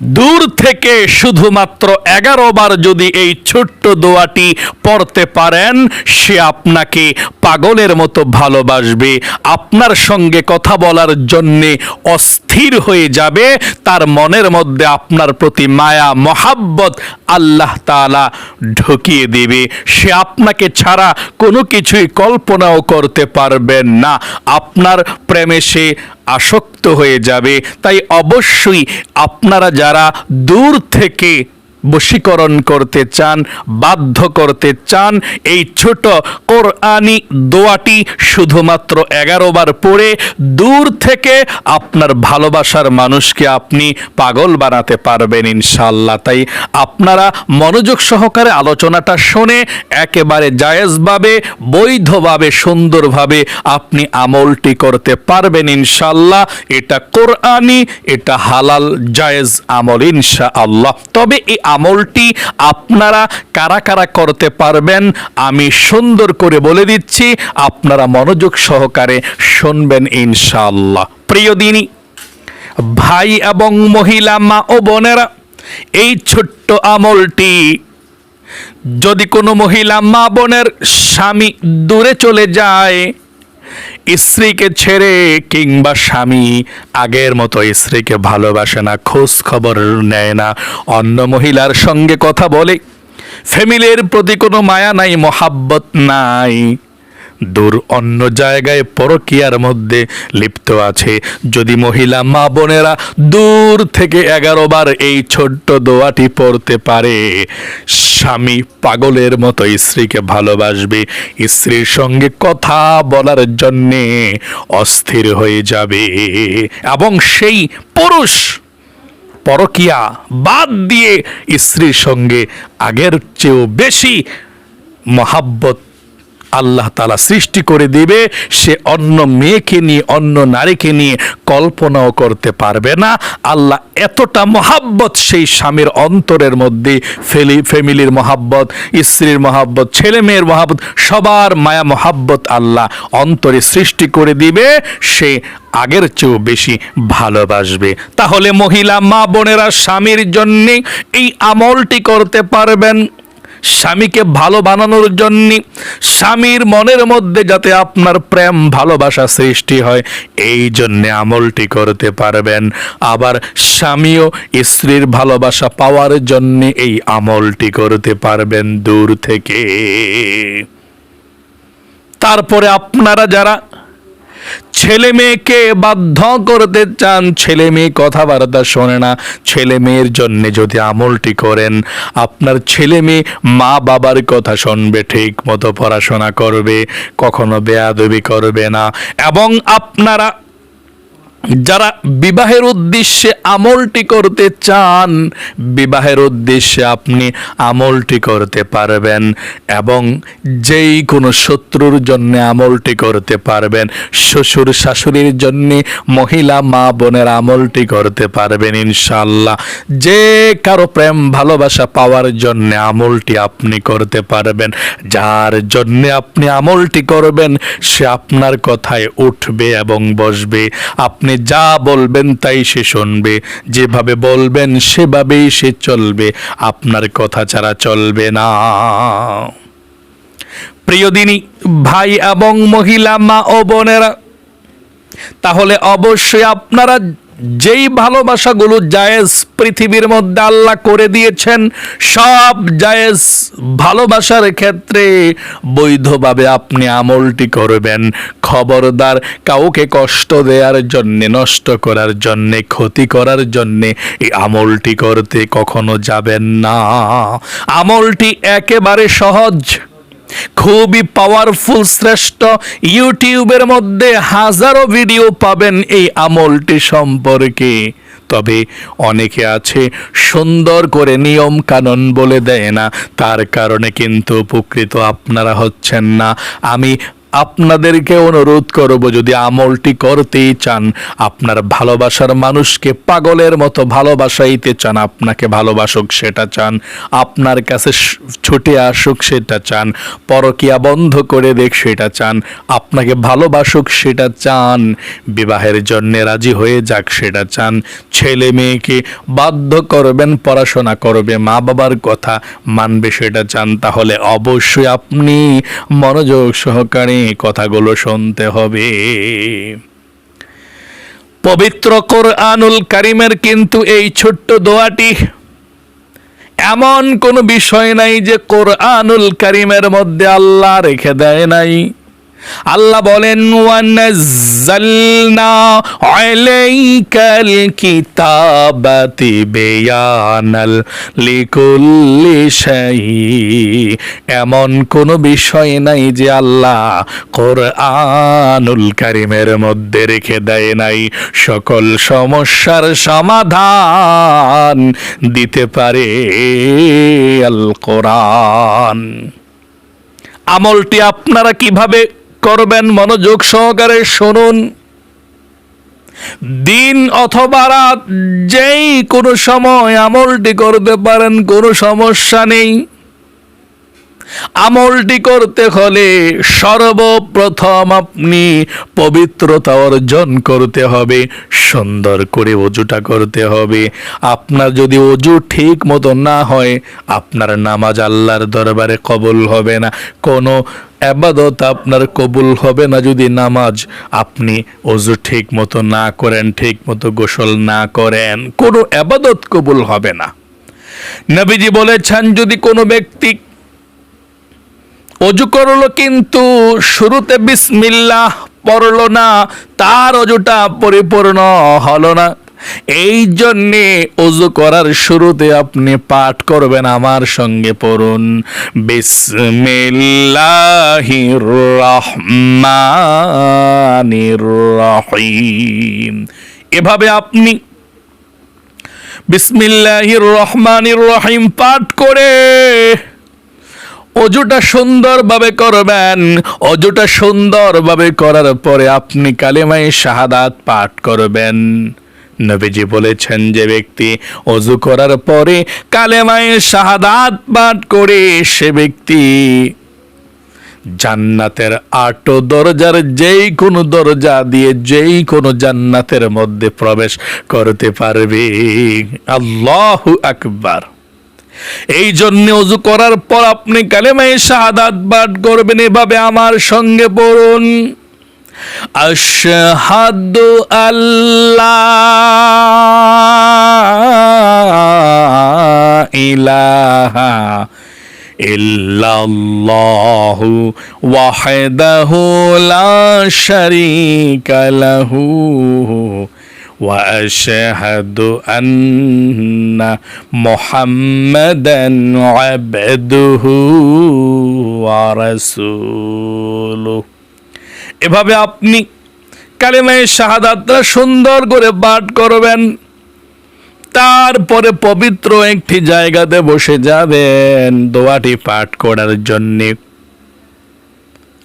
দূর থেকে শুধুমাত্র এগারো বার যদি এই ছোট্ট দোয়াটি পড়তে পারেন, সে আপনাকে পাগলের মতো ভালোবাসবে। আপনার সঙ্গে কথা বলার জন্যে অস্থির হয়ে যাবে। তার মনের মধ্যে আপনার প্রতি মায়া, মহাব্বত আল্লাহ তাআলা ঢুকিয়ে দেবে। সে আপনাকে ছাড়া কোনো কিছুই কল্পনাও করতে পারবেন না। আপনার প্রেমে সে আসক্ত হয়ে যাবে। তাই অবশ্যই আপনারা যারা দূর থেকে বশীকরণ করতে চান, বাধ্য করতে চান। এই ছোট কোরআনি দোয়াটি শুধুমাত্র এগারো বার পড়ে দূর থেকে আপনার ভালোবাসার মানুষকে আপনি পাগল বানাতে পারবেন ইনশাল্লাহ তাই আপনারা মনোযোগ সহকারে আলোচনাটা শুনে একেবারে জায়েজভাবে, বৈধভাবে, সুন্দরভাবে আপনি আমলটি করতে পারবেন ইনশাল্লাহ এটা কোরআনি এটা হালাল জায়েজ আমল ইনশা আল্লাহ তবে এই আমলটি আপনারা কারা কারা করতে পারবেন, আমি সুন্দর করে বলে দিচ্ছি, আপনারা মনোযোগ সহকারে শুনবেন ইনশাআল্লাহ। প্রিয় দিনী, ভাই এবং মহিলা, মা ও বোনেরা, এই ছোট্ট আমলটি যদি কোনো মহিলা, মা বোনের স্বামী দূরে চলে যায় স্ত্রীকে ছেড়ে কিংবা স্বামী আগের মতো স্ত্রীকে ভালোবাসে না, খোঁজ খবর নেয় না, অন্য মহিলার সঙ্গে কথা বলে। ফ্যামিলির প্রতি কোনো মায়া নাই, মহাব্বত নাই। দূর অন্য জায়গায় পরকিয়ার মধ্যে লিপ্ত আছে। যদি মহিলা, মা বোনেরা দূর থেকে এগারো বার এই ছোট্ট দোয়াটি পড়তে পারে স্বামী পাগলের মতো স্ত্রীকে ভালোবাসবে। স্ত্রীর সঙ্গে কথা বলার জন্যে অস্থির হয়ে যাবে। এবং সেই পুরুষ পরকিয়া বাদ দিয়ে স্ত্রীর সঙ্গে আগের চেয়েও বেশি মহাব্বত আল্লাহ তালা সৃষ্টি করে দিবে, সে অন্য মেয়েকে নিয়ে, অন্য নারীকে নিয়ে কল্পনাও করতে পারবে না। আল্লাহ এতটা মহাব্বত সেই স্বামীর অন্তরের মধ্যে, ফেলি, ফ্যামিলির মহাব্বত, স্ত্রীর মহাব্বত ছেলে মেয়ের মহাব্বত, সবার মায়া মহাব্বত আল্লাহ অন্তরে সৃষ্টি করে দিবে, সে আগের চেয়েও বেশি ভালোবাসবে। তাহলে মহিলা, মা বোনেরা স্বামীর জন্যে এই আমলটি করতে পারবেন। স্বামীকে ভালো বানানোর জন্য স্বামীর মনের মধ্যে যাতে আপনার প্রেম, ভালোবাসা সৃষ্টি হয়, এই জন্যে আমলটি করতে পারবেন। আবার স্বামীও স্ত্রীর ভালোবাসা পাওয়ার জন্য এই আমলটি করতে পারবেন দূর থেকে। তারপরে আপনারা যারা ছেলে মেয়েকে বাধ্য করতে চান। ছেলে মেয়ে কথাবার্তা শোনে না। ছেলে মেয়ের জন্য যদি আমলটি করেন, আপনার ছেলে মেয়ে মা বাবার কথা শুনবে, ঠিক মতো পড়াশোনা করবে, কখনো বেয়াদবি করবে না। এবং আপনারা যারা বিবাহের উদ্দেশ্যে আমলটি করতে চান, বিবাহের উদ্দেশ্যে আপনি আমলটি করতে পারবেন এবং যেই কোনো শত্রুর জন্য আমলটি করতে পারবেন, শ্বশুর শাশুড়ির জন্যে, মহিলা মা বোনের আমলটি করতে পারবেন ইনশাল্লাহ যে কারও প্রেম ভালোবাসা পাওয়ার জন্য আমলটি আপনি করতে পারবেন, যার জন্য আপনি আমলটি করবেন, সে আপনার কথায় উঠবে এবং বসবে। আপনি যা বলবেন তাই সে শুনবে। যেভাবে বলবেন সেভাবেই সে চলবে। আপনার কথা ছাড়া চলবে না। প্রিয়দিনী ভাই এবং মহিলা, মা ও বোনেরা, তাহলে অবশ্যই আপনারা যেই ভালোবাসাগুলো জায়েজ পৃথিবীর মধ্যে আল্লাহ করে দিয়েছেন, সব জায়েজ ভালোবাসার ক্ষেত্রে বৈধভাবে আপনি আমলটি করবেন। খবরদার কাউকে কষ্ট দেওয়ার জন্যে, নষ্ট করার জন্যে, ক্ষতি করার জন্যে এই আমলটি করতে কখনো যাবেন না। আমলটি একেবারে সহজ। খুবই পাওয়ারফুল শ্রেষ্ঠ ইউটিউবের মধ্যে হাজারো ভিডিও পাবেন এই আমলটি সম্পর্কে। তবে অনেকে আছে সুন্দর করে নিয়ম কানুন বলে দেয় না, তার কারণে কিন্তু উপকৃত আপনারা হচ্ছেন না। আমি আপনাদেরকে অনুরোধ করব, যদি আমলটি করতেই চান, আপনার ভালোবাসার মানুষকে পাগলের মতো ভালোবাসাইতে চান, আপনাকে ভালোবাসুক সেটা চান, আপনার কাছে ছুটে আসুক সেটা চান, পরকিয়া বন্ধ করে দেখ সেটা চান, আপনাকে ভালোবাসুক সেটা চান, বিবাহের জন্য রাজি হয়ে যাক সেটা চান, ছেলে মেয়েকে বাধ্য করবেন, পড়াশোনা করবে, মা বাবার কথা মানবে সেটা চান, তাহলে অবশ্যই আপনি মনোযোগ সহকারে কথাগুলো শুনতে হবে। পবিত্র কোরআনুল কারিমের কিন্তু এই ছোট্ট দোয়াটি এমন কোনো বিষয় নাই যে কোর আনুল কারিমের মধ্যে আল্লাহ রেখে দেয় নাই। আল্লাহ বলেন, ওয়ানাজ্জালনা আলাইকাল কিতাবাতি বিয়ানাল লিকুল্লি শাই এমন কোনো বিষয় নাই যে আল্লাহ কোরআনুল কারিমের মধ্যে রেখে দেয় নাই। সকল সমস্যার সমাধান দিতে পারে আল কোরআন আমলটি আপনারা কীভাবে করবেন মনোযোগ সহকারে শুনুন। দিন অথবা রাত যেই কোনো সময় আমলটি করতে পারেন, কোনো সমস্যা নেই। আমলটি করতে হলে সর্বপ্রথম আপনি পবিত্রতা অর্জন করতে হবে, সুন্দর করে অজুটা করতে হবে। আপনার যদি অজু ঠিক মতো না হয়, আপনার নামাজ আল্লাহর দরবারে কবুল হবে না। কোনো আবাদত আপনার কবুল হবে না যদি নামাজ আপনি অজু ঠিক মতো না করেন, ঠিক মতো গোসল না করেন। কোনো আবাদত কবুল হবে না। নবীজি বলেছেন, যদি কোনো ব্যক্তি অজু করল কিন্তু শুরুতে বিসমিল্লাহ পড়ল না, তার অজুটা পরিপূর্ণ হলো না। এই জন্যে অজু করার শুরুতে আপনি পাঠ করবেন, আমার সঙ্গে পড়ুন। বিসমিল্লাহির রহমানির রহিম। এভাবে আপনি বিসমিল্লাহির রহমানির রহিম পাঠ করে অজুটা সুন্দরভাবে করবেন, অজুটা সুন্দরভাবে করার পরে আপনি কালেমায় শাহাদাত পাঠ করবেন। নবীজি বলেছেন যে ব্যক্তি অজু করার পরে কালেমায় শাহাদাত পাঠ করে সে ব্যক্তি জান্নাতের আট দরজার যেই কোনো দরজা দিয়ে যেই কোনো জান্নাতের মধ্যে প্রবেশ করতে পারবে। আল্লাহু আকবার। এই জন্য অজু করার পর আপনি কালেমায় শাহাদাত পাঠ করবেন, এভাবে আমার সঙ্গে পড়ুন। আশহাদু আল্লাহ ইলাহা ইল্লাল্লাহু ওয়াহদাহু লা শারীকা লাহু। واشهد ان محمدا عبده ورسوله এভাবে আপনি কালেমায় শাহাদাতটা সুন্দর করে পাঠ করবেন তারপরে পবিত্র একটি জায়গাতে বসে যাবেন দোয়াটি পাঠ করার জন্যে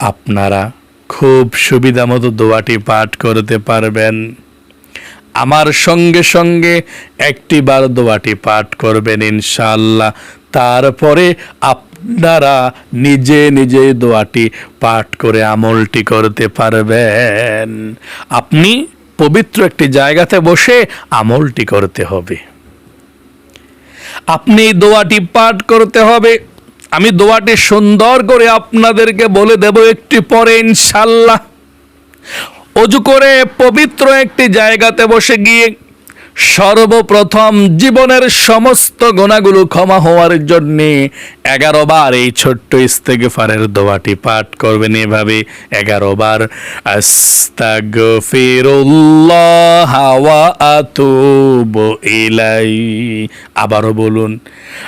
আপনারা খুব সুবিধা মতো দোয়াটি পাঠ করতে পারবেন আমার সঙ্গে সঙ্গে একটি বার দোয়াটি পাঠ করবেন ইনশাল্লাহ তারপরে আপনারা নিজে নিজে দোয়াটি পাঠ করে আমলটি করতে পারবেন। আপনি পবিত্র একটি জায়গাতে বসে আমলটি করতে হবে। আপনি দোয়াটি পাঠ করতে হবে। আমি দোয়াটি সুন্দর করে আপনাদেরকে বলে দেব একটি পরে ইনশাল্লাহ অজু করে পবিত্র একটি জায়গাতে বসে গিয়ে সর্বপ্রথম জীবনের সমস্ত গোনাগুলো ক্ষমা হওয়ার জন্যে এগারো বার এই ছোট্ট ইস্তেগফারের দোয়াটি পাঠ করবেন এভাবে। এগারো বার, আস্তাগফিরুল্লাহ ওয়া আতুবু ইলাই। আবারও বলুন,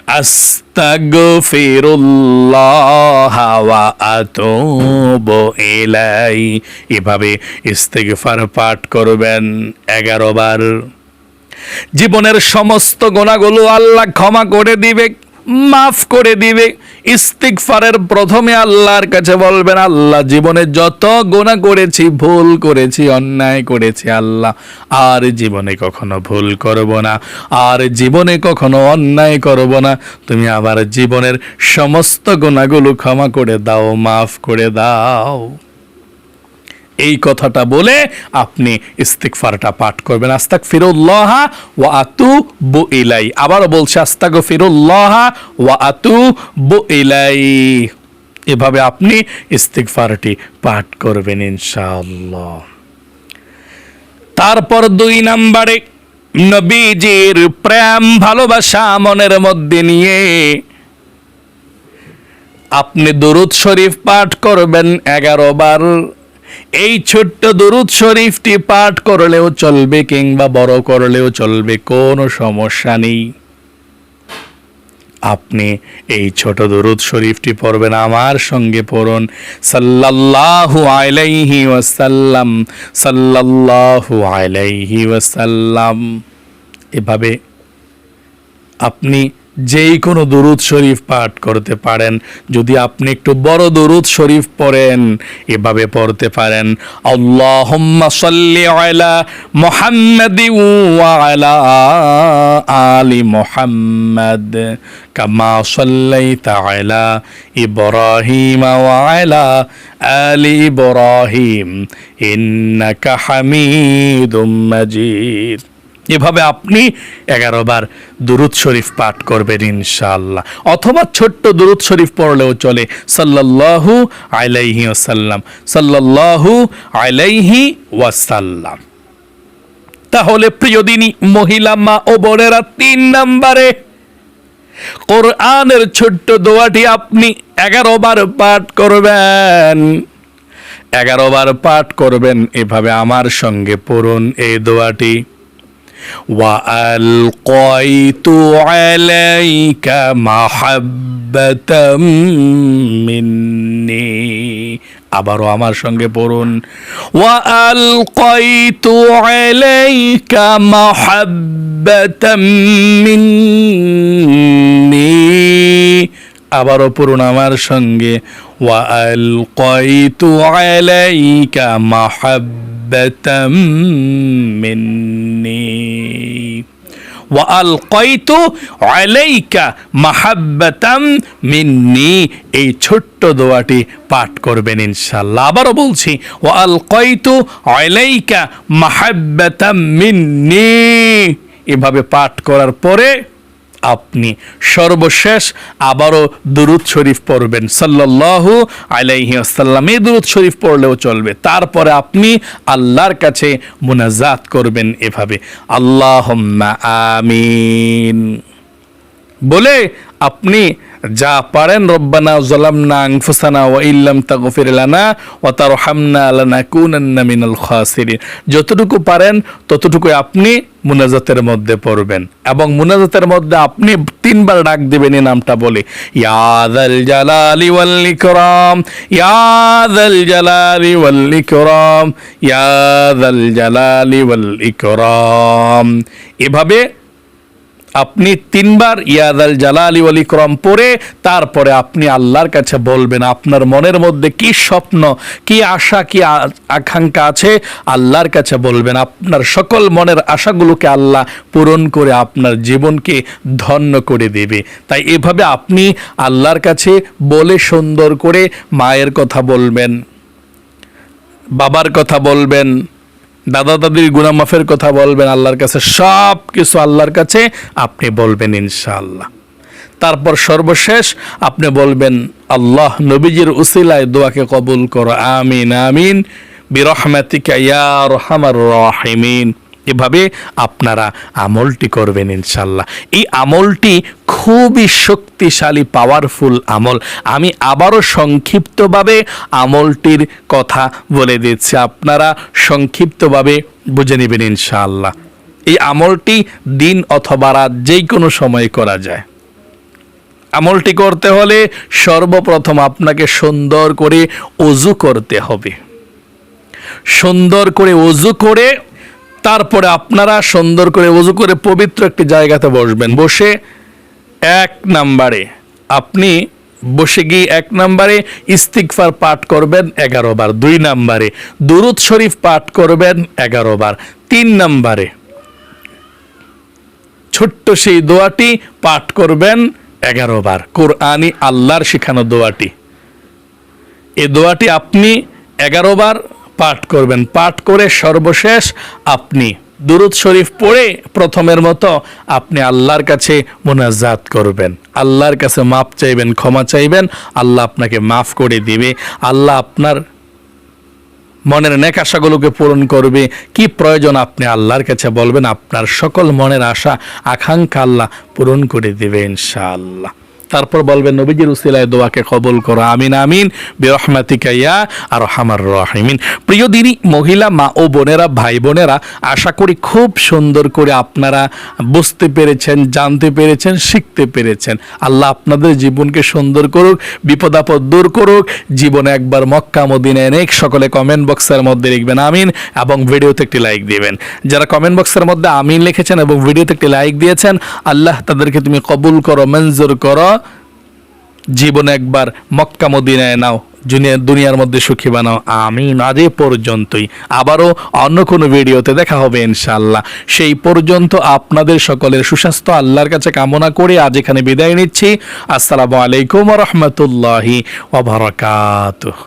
আস্তাগফিরুল্লাহ ওয়া আতুবু ইলাই। এভাবে ইস্তেগফার পাঠ করবেন এগারো বার। জীবনের সমস্ত গোনাগুলো আল্লাহ ক্ষমা করে দিবে, মাফ করে দিবে। ইস্তিকফারের প্রথমে আল্লাহর কাছে বলবেন, আল্লাহ, জীবনে যত গোনা করেছি, ভুল করেছি, অন্যায় করেছি, আল্লাহ, আর জীবনে কখনো ভুল করব না, আর জীবনে কখনো অন্যায় করব না। তুমি আবার জীবনের সমস্ত গোনাগুলো ক্ষমা করে দাও, মাফ করে দাও। এই কথাটা বলে আপনি ইস্তিকফারটা পাঠ করবেন। আস্তাক ফিরুল্লাহা ওয়া আতু বু ইলাই। আবারও বলছে আস্তাক ফিরুল্লাহা ওয়া আতু বু ইলাই। এভাবে আপনি ইস্তিকফারটি পাঠ করবেন ইনশাআল্লাহ। তারপর দুই নম্বরে, নবীজির প্রেম, ভালোবাসা মনের মধ্যে নিয়ে আপনি দরুদ শরীফ পাঠ করবেন এগারো বার। এই ছোট্ট দরুদ শরীফটি পাঠ করলেও চলবে কিংবা বড় করলেও চলবে, কোনো সমস্যা নেই। আপনি এই ছোট দরুদ শরীফটি পড়বেন, আমার সঙ্গে পড়ুন। সাল্লাল্লাহু আলাইহি ওয়াসাল্লাম, সাল্লাল্লাহু আলাইহি ওয়াসাল্লাম। এভাবে আপনি যেই কোনো দরুদ শরীফ পাঠ করতে পারেন। যদি আপনি একটু বড় দরুদ শরীফ পড়েন, এভাবে পড়তে পারেন। আল্লাহুম্মা সাল্লি আলা কামা ইন্নাকা হামিদুম মাজিদ। এভাবে আপনি এগারো বার দুরুদ শরীফ পাঠ করবেন ইনশাআল্লাহ। অথবা ছোট্ট দুরুদ শরীফ পড়লেও চলে, সাল্লাল্লাহু আলাইহি ওয়াসাল্লাম, সাল্লাল্লাহু আলাইহি ওয়াসাল্লাম। তাহলে প্রিয়দিনী মহিলা, মা ও বোনেরা তিন নম্বরে কোরআনের ছোট্ট দোয়াটি আপনি এগারো বার পাঠ করবেন। এগারো বার পাঠ করবেন, এভাবে আমার সঙ্গে পড়ুন এই দোয়াটি। وألقيت عليك محبة مني আবারও আমার সঙ্গে পড়ুন وألقيت عليك محبة مني আবারও পড়ুন আমার সঙ্গে ওয়াল আল কয়তু আলাইকা মাহাব্বাতাম মিন্নি। ওয়াল আল কয়তু আলাইকা মাহাব্বাতাম মিন্নি। এই ছোট্ট দোয়াটি পাঠ করবেন ইনশাল্লাহ আবারও বলছি ওয়াল আল কয়তু আলাইকা মাহাব্বাতাম মিন্নি। এভাবে পাঠ করার পরে আপনি সর্বশেষ আবারও দুরুদ শরীফ পড়বেন। সাল্লাহু আলাইহি আসাল্লাম এই দুরুদ শরীফ পড়লেও চলবে। তারপরে আপনি আল্লাহর কাছে মোনাজাত করবেন এভাবে। আল্লাহ আমিন। বলে আপনি যা পারেন রব্বানা জালামনা আনফুসানা ওয়া ইল্লাম তাগফির লানা ওয়া তারহামনা লানাকুনান্না মিনাল খাসিরিন। যতটুকু পারেন ততটুকু আপনি মুনাজাতের মধ্যে পড়বেন। এবং মুনাজাতের মধ্যে আপনি তিনবার ডাক দিবেন এই নামটা বলে। ইয়াদাল জালালি ওয়াল ইকরাম ইয়াদাল জালালি ওয়াল ইকরাম ইয়াদাল জালালি ওয়াল ইকরাম। এভাবে আপনি তিনবার ইয়াদাল জালালি ওয়াল ইকরাম পড়ে তারপরে আপনি আল্লাহর কাছে বলবেন, আপনার মনের মধ্যে কি স্বপ্ন, কি আশা, কি আকাঙ্ক্ষা আছে? আল্লাহর কাছে বলবেন, আপনার সকল মনের আশাগুলোকে আল্লাহ পূরণ করে আপনার জীবনকে ধন্য করে দেবে। তাই এভাবে আপনি আল্লাহর কাছে বলে সুন্দর করে মায়ের কথা বলবেন, বাবার কথা বলবেন দাদা দাদির গুনামাফের কথা বলবেন, আল্লাহর কাছে সব কিছু আল্লাহর কাছে, আপনি বলবেন ইনশাআল্লাহ। তারপর সর্বশেষ আপনি বলবেন, আল্লাহ নবীজির উসিলায় দোয়াকে কবুল করো, আমিন আমিন, বিরহমাতিকা ইয়া রহমার রাহিমিন। এভাবে আপনারা আমলটি করবেন ইনশাল্লাহ। এই আমলটি খুবই শক্তিশালী পাওয়ারফুল আমল। আমি আবারও সংক্ষিপ্তভাবে আমলটির কথা বলে দিচ্ছি। আপনারা সংক্ষিপ্তভাবে বুঝে নেবেন ইনশাআল্লাহ। এই আমলটি দিন অথবা রাত যেই কোনো সময় করা যায়। আমলটি করতে হলে সর্বপ্রথম আপনাকে সুন্দর করে অজু করতে হবে। সুন্দর করে অজু করে তারপরে আপনারা সুন্দর করে অজু করে পবিত্র একটি জায়গাতে বসবেন। বসে এক নাম্বারে আপনি বসে গিয়ে এক নাম্বারে ইস্তিকফার পাঠ করবেন এগারো বার। দুই নাম্বারে দুরুদ শরীফ পাঠ করবেন এগারো বার। তিন নাম্বারে ছোট্ট সেই দোয়াটি পাঠ করবেন এগারো বার। কোরআনি আল্লাহর শিখানো দোয়াটি। এই দোয়াটি আপনি এগারো বার পাঠ করবেন। পাঠ করে সর্বশেষ আপনি। দুরুদ শরীফ পড়ে প্রথমের মতো আপনি আল্লাহর কাছে মোনাজাত করবেন। আল্লাহর কাছে মাপ চাইবেন, ক্ষমা চাইবেন। আল্লাহ আপনাকে মাফ করে দিবে। আল্লাহ আপনার মনের নেক আশাগুলোকে পূরণ করবে। কি প্রয়োজন আপনি আল্লাহর কাছে বলবেন, আপনার সকল মনের আশা, আকাঙ্ক্ষা আল্লাহ পূরণ করে দেবে ইনশাআল্লাহ। তারপর বলবেন, নবীজির উসিলায় দোয়াকে কবুল করো, আমিন আমিন, বেরহমাতিকা ইয়া আর হামার রাহিমিন। প্রিয় দিনী, মহিলা, মা ও বোনেরা, ভাই বোনেরা, আশা করি খুব সুন্দর করে আপনারা বুঝতে পেরেছেন, জানতে পেরেছেন, শিখতে পেরেছেন। আল্লাহ আপনাদের জীবনকে সুন্দর করুক, বিপদ আপদ দূর করুক, জীবনে একবার মক্কা মদিনে অনেক সকলে কমেন্ট বক্সের মধ্যে লিখবেন, আমিন, এবং ভিডিওতে একটি লাইক দিবেন। যারা কমেন্ট বক্সের মধ্যে আমিন লিখেছেন এবং ভিডিওতে একটি লাইক দিয়েছেন, আল্লাহ তাদেরকে তুমি কবুল করো, মঞ্জুর করো জীবনে একবার মক্কা মদিনায় নাও, দুনিয়া দুনিয়ার মধ্যে সুখী বানাও। আমি আজ পর্যন্তই। আবারও অন্য কোনো ভিডিওতে দেখা হবে ইনশাল্লাহ সেই পর্যন্ত আপনাদের সকলের সুস্বাস্থ্য, আল্লাহর কাছে কামনা করে আজ এখানে বিদায় নিচ্ছি। আসসালামু আলাইকুম রহমতুল্লাহি ওবরাকাতুহ